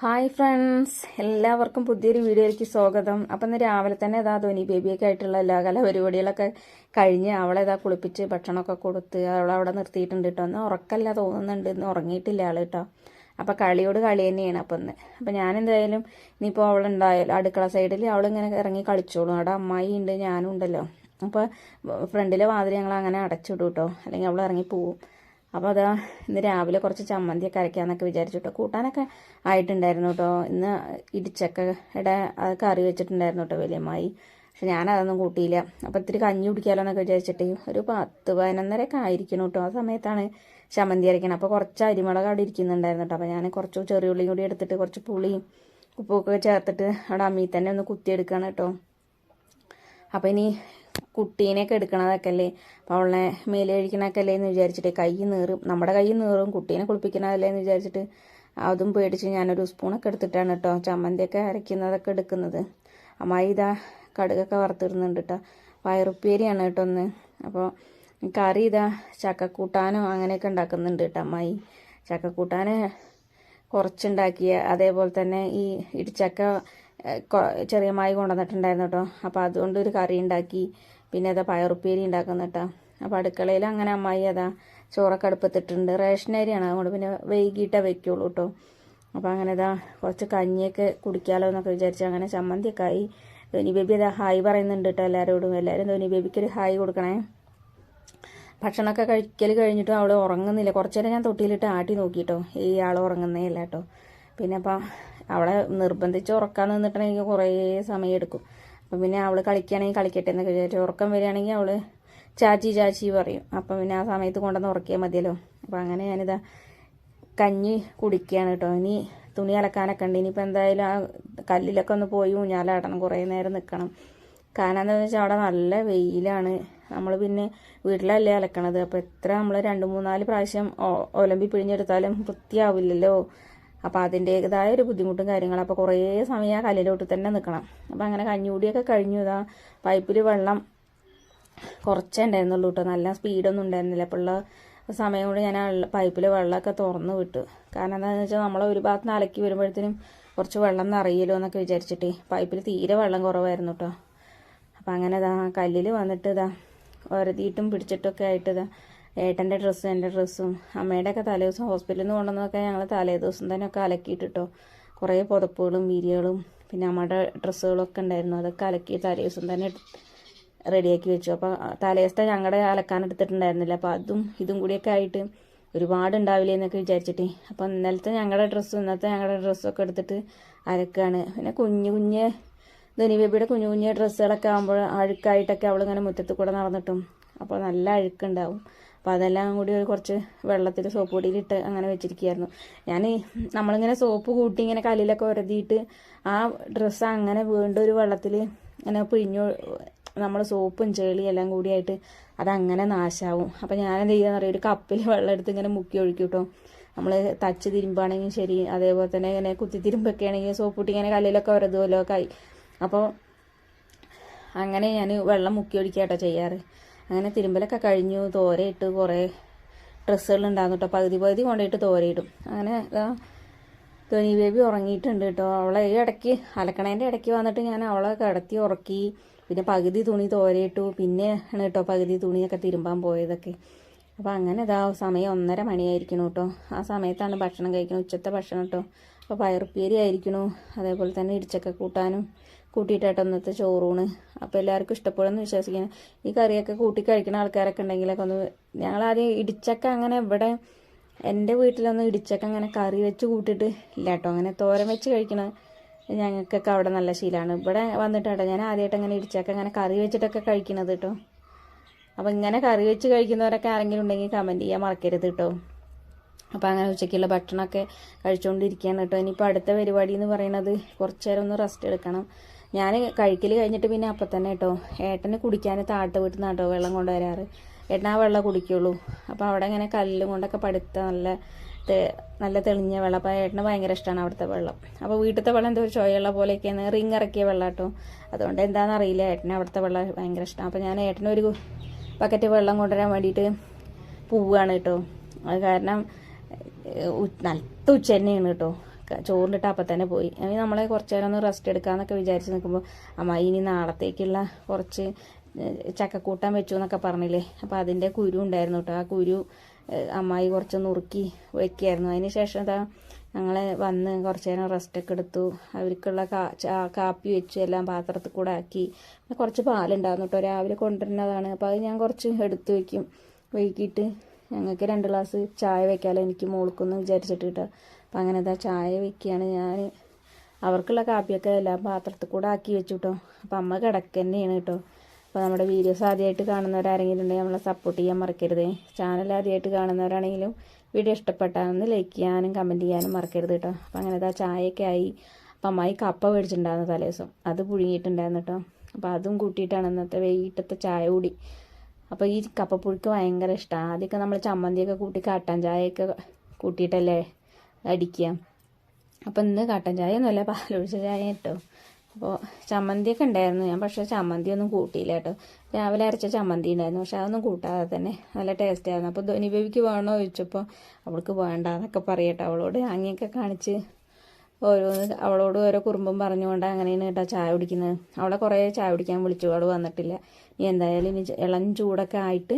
Hi friends എല്ലാവർക്കും പുതിയൊരു വീഡിയോയിലേക്ക് സ്വാഗതം. അപ്പം ഇന്ന് രാവിലെ തന്നെ ഇതാ ധോനി ബേബിയൊക്കെ ആയിട്ടുള്ള എല്ലാ കല പരിപാടികളൊക്കെ കഴിഞ്ഞ് അവളെ ഇതാ കുളിപ്പിച്ച് ഭക്ഷണമൊക്കെ കൊടുത്ത് അവളെ അവിടെ നിർത്തിയിട്ടുണ്ട് കേട്ടോ. ഒന്ന് ഉറക്കല്ല തോന്നുന്നുണ്ട്. ഇന്ന് ഉറങ്ങിയിട്ടില്ല ആൾ കേട്ടോ. അപ്പം കളിയോട് കളി തന്നെയാണ് അപ്പം ഇന്ന്. അപ്പം ഞാൻ എന്തായാലും ഇനിയിപ്പോൾ അവളുണ്ടായാലും അടുക്കള സൈഡിൽ അവളിങ്ങനെ ഇറങ്ങി കളിച്ചോളും. അവിടെ അമ്മായി ഉണ്ട് ഞാനും ഉണ്ടല്ലോ. അപ്പോൾ ഫ്രണ്ടിലെ വാതിൽ ഞങ്ങൾ അങ്ങനെ അടച്ചിടും കേട്ടോ. അല്ലെങ്കിൽ അവൾ ഇറങ്ങി പോവും. അപ്പോൾ അതാ ഇന്ന് രാവിലെ കുറച്ച് ചമ്മന്തിയൊക്കെ അരയ്ക്കാമെന്നൊക്കെ വിചാരിച്ചു കേട്ടോ കൂട്ടാനൊക്കെ ആയിട്ടുണ്ടായിരുന്നു കേട്ടോ ഇന്ന് ഇടിച്ചക്കയുടെ കറി വെച്ചിട്ടുണ്ടായിരുന്നു കേട്ടോ വലിയമായി പക്ഷെ ഞാനതൊന്നും കൂട്ടിയില്ല. അപ്പോൾ ഇത്തിരി കഞ്ഞി കുടിക്കാമല്ലോ എന്നൊക്കെ വിചാരിച്ചിട്ട് ഒരു പത്ത് പതിനൊന്നരയൊക്കെ ആയിരിക്കണം കേട്ടോ ആ സമയത്താണ് ചമ്മന്തി അരയ്ക്കണം അപ്പോൾ കുറച്ച് അരിമുളക് അവിടെ ഇരിക്കുന്നുണ്ടായിരുന്നു കേട്ടോ അപ്പോൾ ഞാൻ കുറച്ച് ചെറിയ ഉള്ളിയും കൂടി എടുത്തിട്ട് കുറച്ച് പുളിയും ഉപ്പൊക്കെ ചേർത്തിട്ട് അവിടെ അമ്മയിൽ തന്നെ ഒന്ന് കുത്തിയെടുക്കുകയാണ് കേട്ടോ അപ്പോൾ ഇനി കുട്ടീനെയൊക്കെ എടുക്കണതൊക്കെ അല്ലേ അപ്പോൾ അവളെ മേലെ കഴിക്കണതൊക്കെ അല്ലേ എന്ന് വിചാരിച്ചിട്ട് കൈ നീറും നമ്മുടെ കൈ നീറും കുട്ടീനെ കുളിപ്പിക്കണതല്ലേ എന്ന് വിചാരിച്ചിട്ട് അതും പേടിച്ച് ഞാനൊരു സ്പൂണൊക്കെ എടുത്തിട്ടാണ് കേട്ടോ ചമ്മന്തിയൊക്കെ അരയ്ക്കുന്നതൊക്കെ എടുക്കുന്നത്. അമ്മായി ഇതാ കടുകൊക്കെ വറുത്തിടുന്നുണ്ട് കേട്ടോ. വയറുപ്പേരിയാണ് കേട്ടോ ഒന്ന് അപ്പോൾ കറി ഇതാ ചക്കക്കൂട്ടാനും അങ്ങനെയൊക്കെ ഉണ്ടാക്കുന്നുണ്ട് കേട്ടോ അമ്മായി. ചക്കക്കൂട്ടാൻ കുറച്ചുണ്ടാക്കിയ അതേപോലെ തന്നെ ഈ ഇടിച്ചക്ക ചെറിയ മായി കൊണ്ടുവന്നിട്ടുണ്ടായിരുന്നു കേട്ടോ. അപ്പോൾ അതുകൊണ്ട് ഒരു കറി ഉണ്ടാക്കി പിന്നെ അതാ പയറുപ്പേരി ഉണ്ടാക്കുന്ന കേട്ടോ. അപ്പോൾ അടുക്കളയിൽ അങ്ങനെ അമ്മായി അതാ ചോറൊക്കെ അടുപ്പത്തിട്ടുണ്ട് റേഷൻ അരിയാണ്. അതുകൊണ്ട് പിന്നെ വൈകിട്ടേ വെക്കുള്ളൂ കേട്ടോ. അപ്പോൾ അങ്ങനെ ഇതാ കുറച്ച് കഞ്ഞിയൊക്കെ കുടിക്കാമല്ലോ എന്നൊക്കെ വിചാരിച്ചു അങ്ങനെ ചമ്മന്തിയൊക്കെ ആയി. ധോനി ബേബി അതാ ഹായ് പറയുന്നുണ്ട് കേട്ടോ എല്ലാവരോടും എല്ലാവരും ധോനി ബേബിക്കൊരു ഹായ് കൊടുക്കണേ. ഭക്ഷണമൊക്കെ കഴിക്കൽ കഴിഞ്ഞിട്ടും അവൾ ഉറങ്ങുന്നില്ല. കുറച്ച് നേരം ഞാൻ തൊട്ടിയിലിട്ട് ആട്ടി നോക്കിട്ടോ ഈ ആൾ ഉറങ്ങുന്നേ ഇല്ല കേട്ടോ. പിന്നെ അപ്പം അവളെ നിർബന്ധിച്ച് ഉറക്കാൻ നിന്നിട്ടുണ്ടെങ്കിൽ കുറേ സമയം എടുക്കും. അപ്പം പിന്നെ അവൾ കളിക്കുകയാണെങ്കിൽ കളിക്കട്ടെ എന്നൊക്കെ വിചാരിച്ചു. ഉറക്കം വരികയാണെങ്കിൽ അവൾ ചാച്ചി ചാച്ചി പറയും. അപ്പം പിന്നെ ആ സമയത്ത് കൊണ്ടുവന്ന് ഉറക്കിയാൽ മതിയല്ലോ. അപ്പം അങ്ങനെ ഞാനിതാ കഞ്ഞി കുടിക്കുകയാണ് കേട്ടോ. ഇനി തുണി അലക്കാനൊക്കെ ഉണ്ട്. ഇനിയിപ്പോൾ എന്തായാലും ആ കല്ലിലൊക്കെ ഒന്ന് പോയി ഊഞ്ഞാലാടണം. കുറേ നേരം നിൽക്കണം കാരണം എന്താണെന്ന് വെച്ചാൽ അവിടെ നല്ല വെയിലാണ്. നമ്മൾ പിന്നെ വീട്ടിലല്ലേ അലക്കണത്. അപ്പോൾ എത്ര നമ്മൾ രണ്ട് മൂന്നാൽ പ്രാവശ്യം ഒലമ്പി പിഴിഞ്ഞെടുത്താലും വൃത്തിയാവില്ലല്ലോ. അപ്പോൾ അതിന്റേതായ ഒരു ബുദ്ധിമുട്ടും കാര്യങ്ങളും. അപ്പോൾ കുറേ സമയം ആ കല്ലിലോട്ട് തന്നെ നിൽക്കണം അപ്പോൾ അങ്ങനെ കഞ്ഞൂടിയൊക്കെ കഴിഞ്ഞു ഇതാ. പൈപ്പിൽ വെള്ളം കുറച്ചേ ഉണ്ടായിരുന്നുള്ളൂ കേട്ടോ നല്ല സ്പീഡൊന്നും ഉണ്ടായിരുന്നില്ല. അപ്പോൾ ഉള്ള സമയം കൊണ്ട് ഞാൻ പൈപ്പിൽ വെള്ളമൊക്കെ തുറന്ന് വിട്ടു. കാരണം എന്താണെന്ന് വെച്ചാൽ നമ്മൾ ഒരു ഭാഗത്ത് അലക്കി വരുമ്പോഴത്തേനും കുറച്ച് വെള്ളം നിറയല്ലോ എന്നൊക്കെ വിചാരിച്ചിട്ട്. പൈപ്പിൽ തീരെ വെള്ളം കുറവായിരുന്നു കേട്ടോ അപ്പോൾ അങ്ങനെ ഇതാ കല്ലിൽ വന്നിട്ട് ഇതാ ഒരതിയിട്ടും പിടിച്ചിട്ടൊക്കെ ആയിട്ട് ഇതാ ഏട്ടന്റെ ഡ്രസ്സും എന്റെ ഡ്രസ്സും അമ്മയുടെയൊക്കെ തലേദിവസം ഹോസ്പിറ്റലിൽ നിന്ന് കൊണ്ടുവന്നതൊക്കെ ഞങ്ങൾ തലേ ദിവസം തന്നെ ഒക്കെ അലക്കിയിട്ടിട്ടോ. കുറേ പുതപ്പുകളും വീരികളും പിന്നെ അമ്മയുടെ ഡ്രസ്സുകളൊക്കെ ഉണ്ടായിരുന്നു. അതൊക്കെ അലക്കി തലേ ദിവസം തന്നെ റെഡിയാക്കി വെച്ചു. അപ്പോൾ തലേദിവസത്തെ ഞങ്ങളുടെ അലക്കാൻ എടുത്തിട്ടുണ്ടായിരുന്നില്ല. അപ്പോൾ അതും ഇതും കൂടിയൊക്കെ ആയിട്ട് ഒരുപാട് ഉണ്ടാവില്ലേ എന്നൊക്കെ വിചാരിച്ചിട്ട്. അപ്പോൾ ഇന്നലത്തെ ഞങ്ങളുടെ ഡ്രസ്സും ഇന്നത്തെ ഞങ്ങളുടെ ഡ്രസ്സൊക്കെ എടുത്തിട്ട് അലക്കാണ്. പിന്നെ കുഞ്ഞു കുഞ്ഞ് ധനി ബേബിയുടെ കുഞ്ഞു കുഞ്ഞു ഡ്രസ്സുകളൊക്കെ ആകുമ്പോൾ അഴുക്കായിട്ടൊക്കെ അവളിങ്ങനെ മുറ്റത്ത് കൂടെ നടന്നിട്ടും. അപ്പോൾ നല്ല അഴുക്കുണ്ടാവും. അപ്പോൾ അതെല്ലാം കൂടി ഒരു കുറച്ച് വെള്ളത്തിൽ സോപ്പ് പൊടിയിലിട്ട് അങ്ങനെ വെച്ചിരിക്കുകയായിരുന്നു. ഞാൻ നമ്മളിങ്ങനെ സോപ്പ് കൂട്ടി ഇങ്ങനെ കല്ലിലൊക്കെ ഉരതിയിട്ട് ആ ഡ്രസ്സ് അങ്ങനെ വീണ്ടും ഒരു വെള്ളത്തിൽ ഇങ്ങനെ പിഴിഞ്ഞു നമ്മൾ സോപ്പും ചെളിയും എല്ലാം കൂടിയായിട്ട് അതങ്ങനെ നാശാവും. അപ്പോൾ ഞാൻ എന്ത് ചെയ്യാന്ന് അറിയാം? ഒരു കപ്പിൽ വെള്ളം എടുത്ത് ഇങ്ങനെ മുക്കി ഒഴിക്കും കേട്ടോ നമ്മൾ തച്ച് തിരുമ്പാണെങ്കിലും ശരി അതേപോലെ തന്നെ ഇങ്ങനെ കുത്തി തിരുമ്പൊക്കെ ആണെങ്കിൽ സോപ്പ് കൂട്ടി ഇങ്ങനെ കല്ലിലൊക്കെ ഉരതുമല്ലോ ആയി. അപ്പോൾ അങ്ങനെ ഞാൻ വെള്ളം മുക്കി ഒഴിക്കാട്ടോ ചെയ്യാറ്. അങ്ങനെ തിരുമ്പലൊക്കെ കഴിഞ്ഞു തോരയിട്ട് കുറേ ഡ്രസ്സുകൾ ഉണ്ടാകുന്നു കേട്ടോ പകുതി പകുതി കൊണ്ടുപോയിട്ട് തോരയിടും. അങ്ങനെ ധോനി ബേബി ഉറങ്ങിയിട്ടുണ്ട് കേട്ടോ അവളെ ഈ ഇടയ്ക്ക് അലക്കണേന്റെ ഇടയ്ക്ക് വന്നിട്ട് ഞാൻ അവളെ കിടത്തി ഉറക്കി പിന്നെ പകുതി തുണി തോരയിട്ടു പിന്നെ ആണ് കേട്ടോ പകുതി തുണിയൊക്കെ തിരുമ്പാൻ പോയതൊക്കെ. അപ്പോൾ അങ്ങനെ ഇതാ സമയം ഒന്നര മണിയായിരിക്കണം കേട്ടോ ആ സമയത്താണ് ഭക്ഷണം കഴിക്കുന്നത് ഉച്ചത്തെ ഭക്ഷണം കേട്ടോ അപ്പോൾ പയറുപ്പേരി ആയിരിക്കണു. അതേപോലെ തന്നെ ഇടിച്ചക്ക കൂട്ടാനും കൂട്ടിയിട്ടായിട്ട് അന്നത്തെ ചോറൂണ്. അപ്പോൾ എല്ലാവർക്കും ഇഷ്ടപ്പെടുമെന്ന് വിശ്വസിക്കുന്നു. ഈ കറിയൊക്കെ കൂട്ടി കഴിക്കുന്ന ആൾക്കാരൊക്കെ ഉണ്ടെങ്കിലൊക്കെ ഒന്ന് ഞങ്ങളാദ്യം ഇടിച്ചക്ക അങ്ങനെ ഇവിടെ എന്റെ വീട്ടിലൊന്നും ഇടിച്ചക്ക അങ്ങനെ കറി വെച്ച് കൂട്ടിയിട്ട് ഇല്ല കേട്ടോ അങ്ങനെ തോരൻ വെച്ച് കഴിക്കണ ഞങ്ങൾക്കൊക്കെ അവിടെ നല്ല ശീലമാണ് ഇവിടെ വന്നിട്ടാട്ടോ ഞാൻ ആദ്യമായിട്ട് അങ്ങനെ ഇടിച്ചക്ക അങ്ങനെ കറി വെച്ചിട്ടൊക്കെ കഴിക്കണത് കേട്ടോ അപ്പോൾ ഇങ്ങനെ കറി വെച്ച് കഴിക്കുന്നവരൊക്കെ ആരെങ്കിലും ഉണ്ടെങ്കിൽ കമന്റ് ചെയ്യാൻ മറക്കരുത് കേട്ടോ അപ്പോൾ അങ്ങനെ ഉച്ചയ്ക്കുള്ള ഭക്ഷണമൊക്കെ കഴിച്ചുകൊണ്ടിരിക്കുകയാണ് കേട്ടോ. ഇനിയിപ്പോൾ അടുത്ത പരിപാടി എന്ന് പറയുന്നത് കുറച്ച് നേരം ഒന്ന് റെസ്റ്റ് എടുക്കണം. ഞാൻ കഴിക്കൽ കഴിഞ്ഞിട്ട് പിന്നെ അപ്പം തന്നെ കേട്ടോ. ഏട്ടന് കുടിക്കാൻ താട്ട് വീട്ടിൽ നിന്നാട്ടോ വെള്ളം കൊണ്ടുവരാറ്. ഏട്ടൻ ആ വെള്ളം കുടിക്കുള്ളൂ. അപ്പോൾ അവിടെ ഇങ്ങനെ കല്ലും കൊണ്ടൊക്കെ പടുത്ത നല്ല നല്ല തെളിഞ്ഞ വെള്ളം. അപ്പോൾ ഏട്ടന് ഭയങ്കര ഇഷ്ടമാണ് അവിടുത്തെ വെള്ളം. അപ്പോൾ വീട്ടിലത്തെ വെള്ളം എന്തോ ഒരു ചോയുള്ള പോലെയൊക്കെയാണ്. റിങ് ഇറക്കിയ വെള്ളം കേട്ടോ അതുകൊണ്ട് എന്താണെന്ന് അറിയില്ല. ഏട്ടന് അവിടുത്തെ വെള്ളം ഭയങ്കര ഇഷ്ടമാണ് അപ്പോൾ ഞാൻ ഏട്ടനൊരു ബക്കറ്റ് വെള്ളം കൊണ്ടുവരാൻ വേണ്ടിയിട്ട് പോവുകയാണ് കേട്ടോ. അത് കാരണം നല്ല ഉച്ച തന്നെയാണ് കേട്ടോ ചോറിനിട്ട് അപ്പം തന്നെ പോയി. നമ്മളെ കുറച്ച് നേരം ഒന്ന് റെസ്റ്റ് എടുക്കാമെന്നൊക്കെ വിചാരിച്ച് നിൽക്കുമ്പോൾ അമ്മ ഇനി നാളത്തേക്കുള്ള കുറച്ച് ചക്കക്കൂട്ടാൻ വെച്ചു എന്നൊക്കെ പറഞ്ഞില്ലേ? അപ്പോൾ അതിന്റെ കുരു ഉണ്ടായിരുന്നു കേട്ടോ ആ കുരു അമ്മായി കുറച്ച് നുറുക്കി വയ്ക്കുമായിരുന്നു അതിന് ശേഷം ഇതാ ഞങ്ങൾ വന്ന് കുറച്ച് നേരം റെസ്റ്റൊക്കെ എടുത്തു. അവർക്കുള്ള കാപ്പി വെച്ചു. എല്ലാം പാത്രത്തിൽ കൂടെ ആക്കി. കുറച്ച് പാലുണ്ടായിരുന്നു കേട്ടോ രാവിലെ കൊണ്ടുവരുന്നതാണ്. അപ്പോൾ അത് ഞാൻ കുറച്ച് എടുത്തു വയ്ക്കും വൈകിട്ട് ഞങ്ങൾക്ക് രണ്ട് ഗ്ലാസ് ചായ വെക്കാമല്ലോ എനിക്ക് മോൾക്കൊന്ന് വിചാരിച്ചിട്ട് കേട്ടോ. അപ്പം അങ്ങനെ എന്താ ചായ വെക്കുകയാണ് ഞാൻ അവർക്കുള്ള കാപ്പിയൊക്കെ എല്ലാം പാത്രത്തിൽ കൂടെ ആക്കി വെച്ചു കേട്ടോ. അപ്പം അമ്മ കിടക്ക തന്നെയാണ് കേട്ടോ. അപ്പോൾ നമ്മുടെ വീഡിയോസ് ആദ്യമായിട്ട് കാണുന്നവരാരെങ്കിലും ഉണ്ടെങ്കിൽ നമ്മളെ സപ്പോർട്ട് ചെയ്യാൻ മറക്കരുത്. ചാനൽ ആദ്യമായിട്ട് കാണുന്നവരാണെങ്കിലും വീഡിയോ ഇഷ്ടപ്പെട്ടാന്ന് ലൈക്ക് ചെയ്യാനും കമന്റ് ചെയ്യാനും മറക്കരുത് കേട്ടോ. അപ്പം അങ്ങനെ ഇതാ ചായയൊക്കെ ആയി. അപ്പം അമ്മായി കപ്പ മേടിച്ചിട്ടുണ്ടായിരുന്നു തലേദിവസം. അത് പുഴുങ്ങിയിട്ടുണ്ടായിരുന്നു കേട്ടോ. അപ്പോൾ അതും കൂട്ടിയിട്ടാണ് ഇന്നത്തെ വൈകിട്ടത്തെ ചായ കൂടി. അപ്പോൾ ഈ കപ്പപ്പുഴുക്ക് ഭയങ്കര ഇഷ്ടമാണ് ആദ്യമൊക്കെ നമ്മൾ ചമ്മന്തിയൊക്കെ കൂട്ടി കാട്ടൻ ചായയൊക്കെ കൂട്ടിയിട്ടല്ലേ അടിക്കുക അപ്പോൾ ഇന്ന് കാട്ടൻ ചായ ഒന്നുമല്ല പാലൊഴിച്ച ചായ കേട്ടോ അപ്പോൾ ചമ്മന്തിയൊക്കെ ഉണ്ടായിരുന്നു. ഞാൻ പക്ഷേ ചമ്മന്തി ഒന്നും കൂട്ടിയില്ല കേട്ടോ. രാവിലെ അരച്ച ചമ്മന്തി ഉണ്ടായിരുന്നു. പക്ഷെ അതൊന്നും കൂട്ടാതെ തന്നെ നല്ല ടേസ്റ്റ് ആയിരുന്നു അപ്പോൾ ധോനി ബേബിക്ക് വേണോ ചോദിച്ചപ്പോൾ അവൾക്ക് വേണ്ടാന്നൊക്കെ പറയട്ടോ. അവളോട് അങ്ങനെയൊക്കെ കാണിച്ച് ഓരോന്ന് അവളോട് ഓരോ കുറുമ്പും പറഞ്ഞുകൊണ്ട് അങ്ങനെയാണ് കേട്ടോ ചായ കുടിക്കുന്നത്. അവളെ കുറേ ചായ കുടിക്കാൻ വിളിച്ചു. അവൾ വന്നിട്ടില്ല. ഇനി എന്തായാലും ഇനി ഇളം ചൂടൊക്കെ ആയിട്ട്